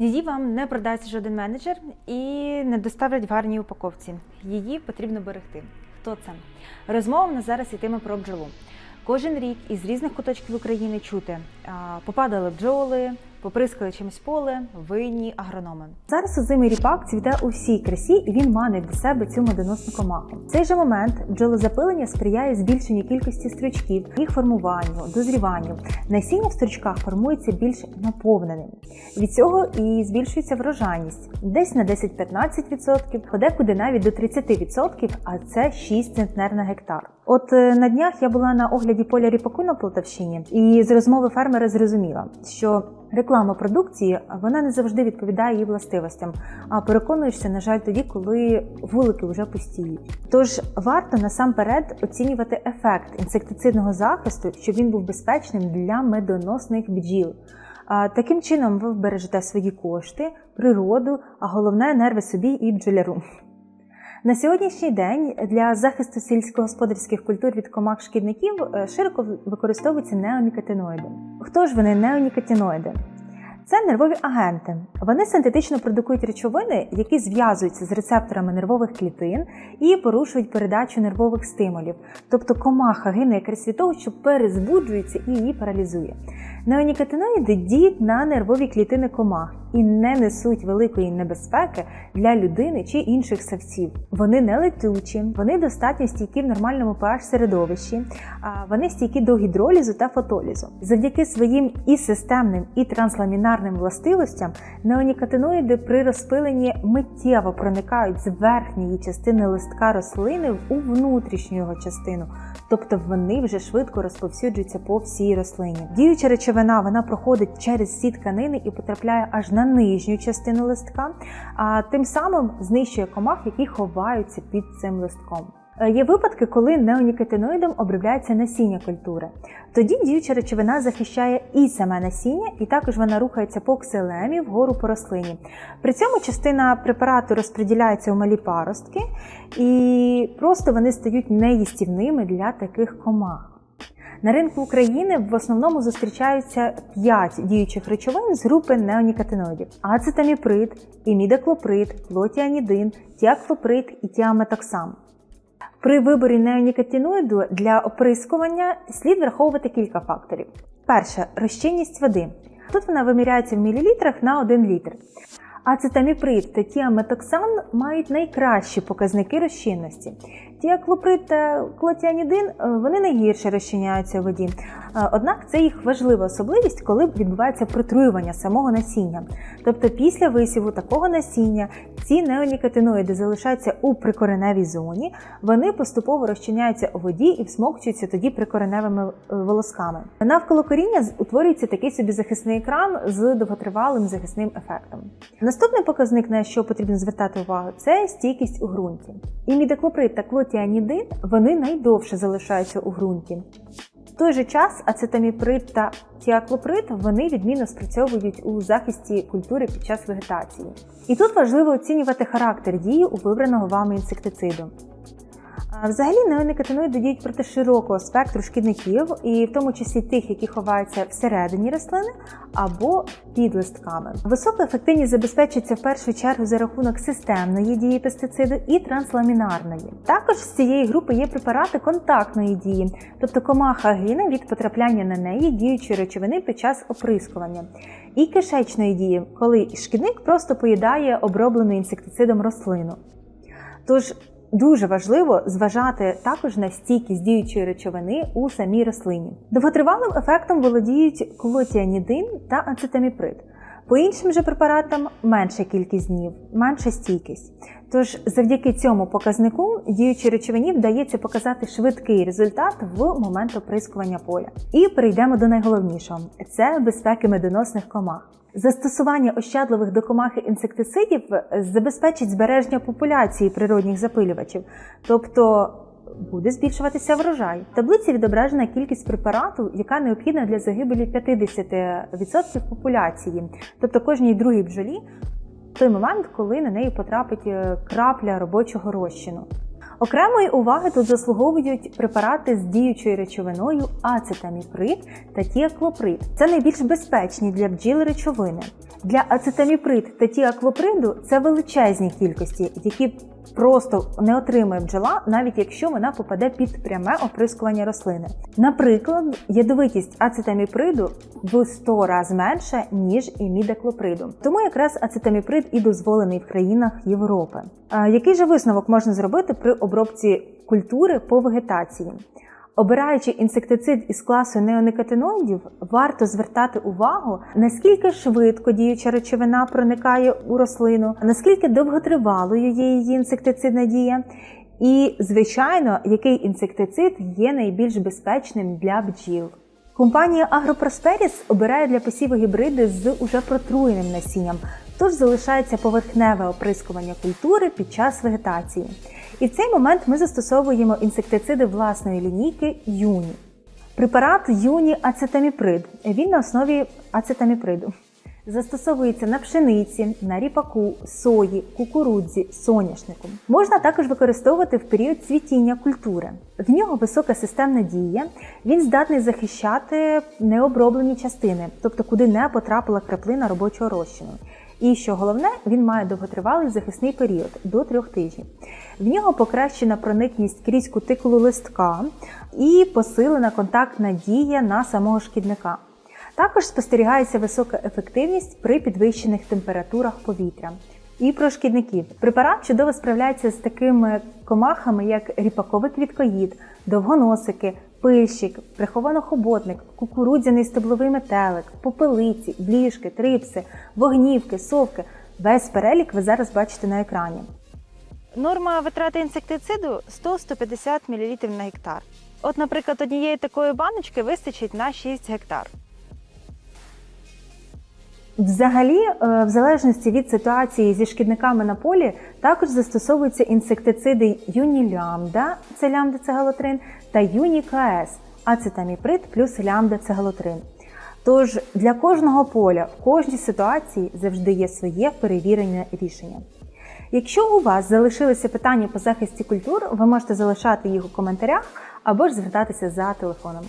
Її вам не продасть жоден менеджер і не доставлять в гарній упаковці. Її потрібно берегти. Хто це? Розмова в нас зараз йтиме про бджолу. Кожен рік із різних куточків України чути, попадали бджоли, поприскали чимось поле, винні агрономи. Зараз озимий ріпак цвіте у всій красі, і він манить до себе цю медоносну комаху. В цей же момент бджолозапилення сприяє збільшенню кількості стручків, їх формуванню, дозріванню. Насіння в стручках формується більш наповненим. Від цього і збільшується врожайність десь на 10-15%, подекуди навіть до 30%, а це 6 центнер на гектар. От е, на днях я була на огляді поля ріпаку на Полтавщині, і з розмови фермера зрозуміла, що реклама продукції вона не завжди відповідає її властивостям, а переконуєшся, на жаль, тоді, коли вулики вже пустіють. Тож варто насамперед оцінювати ефект інсектицидного захисту, щоб він був безпечним для медоносних бджіл. Таким чином ви вбережете свої кошти, природу, а головне нерви собі і бджоляру. На сьогоднішній день для захисту сільськогосподарських культур від комах шкідників е, широко використовуються неонікотиноїди. Хто ж вони неонікотиноїди? Це нервові агенти. Вони синтетично продукують речовини, які зв'язуються з рецепторами нервових клітин і порушують передачу нервових стимулів. Тобто комаха гине якраз від того, що перезбуджується і її паралізує. Неонікотиноїди діють на нервові клітини комах і не несуть великої небезпеки для людини чи інших савців. Вони не летючі, вони достатньо стійкі в нормальному pH середовищі, а вони стійкі до гідролізу та фотолізу. Завдяки своїм і системним, і трансламінарним властивостям неонікотиноїди при розпиленні миттєво проникають з верхньої частини листка рослини у внутрішню його частину, тобто вони вже швидко розповсюджуються по всій рослині. Діюча речовина вона проходить через всі тканини і потрапляє аж на нижню частину листка, а тим самим знищує комах, які ховаються під цим листком. Е, Є випадки, коли неонікотиноїдом обробляється насіння культури. Тоді діюча речовина захищає і саме насіння, і також вона рухається по ксилемі вгору по рослині. При цьому частина препарату розподіляється у малі паростки, і просто вони стають неїстівними для таких комах. На ринку України в основному зустрічаються 5 діючих речовин з групи неонікотиноїдів: ацетаміприд, імідаклоприд, клотіанідин, тіаклоприд і тіаметоксам. При виборі неонікотиноїду для оприскування слід враховувати кілька факторів. Перше розчинність води. Тут вона виміряється в мілілітрах на 1 літр. Ацетаміприд та тіаметоксан мають найкращі показники розчинності. Тіаклоприд та клотіанідин е, вони найгірше розчиняються в воді. Е, Однак це їх важлива особливість, коли відбувається протруювання самого насіння. Тобто після висіву такого насіння ці неонікотиноїди залишаються у прикореневій зоні, вони поступово розчиняються у воді і всмокчуються тоді прикореневими е, волосками. Навколо коріння утворюється такий собі захисний екран з довготривалим захисним ефектом. Наступний показник, на що потрібно звертати увагу, це стійкість у ґрунті. Імідоклоприд та клотіанідин вони найдовше залишаються у ґрунті. В той же час ацетаміприд та тіаклоприд вони відмінно спрацьовують у захисті культури під час вегетації. І тут важливо оцінювати характер дії у вибраного вами інсектициду. Взагалі неоникотиноїди діють проти широкого спектру шкідників, і в тому числі тих, які ховаються всередині рослини або під листками. Висока ефективність забезпечується в першу чергу за рахунок системної дії пестициду і трансламінарної. Також з цієї групи є препарати контактної дії, тобто комаха гине від потрапляння на неї діючої речовини під час оприскування. І кишечної дії, коли шкідник просто поїдає оброблену інсектицидом рослину. Тож Дуже важливо зважати також на стійкість діючої речовини у самій рослині. Довготривалим ефектом володіють клотіанідин та ацетаміприд. По іншим же препаратам менша кількість днів, менша стійкість. Тож завдяки цьому показнику діючій речовині вдається показати швидкий результат в момент оприскування поля. І перейдемо до найголовнішого це безпеки медоносних комах. Застосування ощадливих до комахи інсектицидів забезпечить збереження популяції природних запилювачів, тобто буде збільшуватися врожай. В таблиці відображена кількість препарату, яка необхідна для загибелі 50% популяції, тобто кожній другій бджолі той момент, коли на неї потрапить е, крапля робочого розчину. Окремої уваги тут заслуговують препарати з діючою речовиною ацетаміприд та тіаклоприд. Це найбільш безпечні для бджіл речовини. Для ацетаміприд та тіаклоприду це величезні кількості, які просто не отримує бджола, навіть якщо вона попаде під пряме оприскування рослини. Наприклад, ядовитість ацетаміприду в 100 разів менша, ніж імідаклоприду. Тому якраз ацетаміприд і дозволений в країнах Європи. Який же висновок можна зробити при обробці культури по вегетації? Обираючи інсектицид із класу неоникотиноїдів, варто звертати увагу, наскільки швидко діюча речовина проникає у рослину, наскільки довготривалою є її інсектицидна дія, і, звичайно, який інсектицид є найбільш безпечним для бджіл. Компанія Агропросперіс обирає для посіву гібриди з уже протруєним насінням, тож залишається поверхневе оприскування культури під час вегетації. І в цей момент ми застосовуємо інсектициди власної лінійки Юні. Препарат Юні ацетаміприд. Він на основі ацетаміприду. Застосовується на пшениці, на ріпаку, сої, кукурудзі, соняшнику. Можна також використовувати в період цвітіння культури. В нього висока системна дія, він здатний захищати необроблені частини, тобто куди не потрапила краплина робочого розчину. І що головне, він має довготривалий захисний період до трьох тижнів. В нього покращена проникність крізь кутикулу листка і посилена контактна дія на самого шкідника. Також спостерігається висока ефективність при підвищених температурах повітря. І про шкідників. Препарат чудово справляється з такими комахами, як ріпаковий квіткоїд, довгоносики, пильщик, прихованохоботник, кукурудзяний стебловий метелик, попелиці, бліжки, трипси, вогнівки, совки. Весь перелік ви зараз бачите на екрані. Норма витрати інсектициду 100-150 мл на гектар. От, наприклад, однієї такої баночки вистачить на 6 гектар. Взагалі, е, в залежності від ситуації зі шкідниками на полі, також застосовуються інсектициди Юнілямда, це лямда-цегалотрин, та Юнікаес, ацетаміприд плюс лямда-цегалотрин. Тож для кожного поля в кожній ситуації завжди є своє перевірене рішення. Якщо у вас залишилися питання по захисті культур, ви можете залишати їх у коментарях або ж звертатися за телефоном.